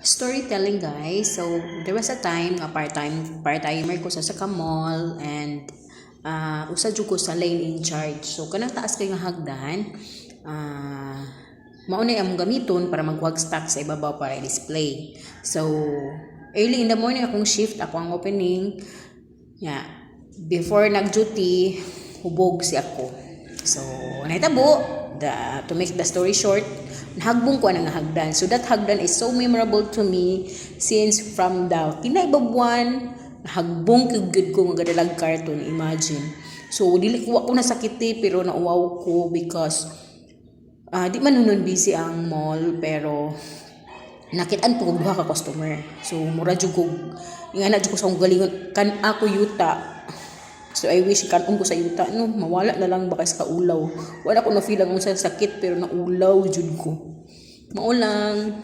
storytelling guys. So there was a time nga part-time part-timer ko sa sa mall and uh, usa jud ko sa lane in charge. So kanang taas kay nga hagdan uh, mao na among gamiton para magwag stock sa ibabaw para i-display. So early in the morning akong shift ako ang opening. Yeah. Before nag-duty, hubog si ako. So, nahitabo, the, to make the story short, nahagbong ko ang hagdan. So, that hagdan is so memorable to me since from the kinaibabuan, nahagbong kagud ko nga gadalag cartoon, imagine. So, dili ko ako nasakiti pero nauwaw ko because ah di man nun busy ang mall pero nakitaan ko duha ka customer. So mura ko nga na ko sa akong kan ako yuta. So I wish kanon ko sa yuta no mawala na lang baka sa ulaw. Wala ko na feel ang sa sakit pero naulaw jud ko. Mao lang.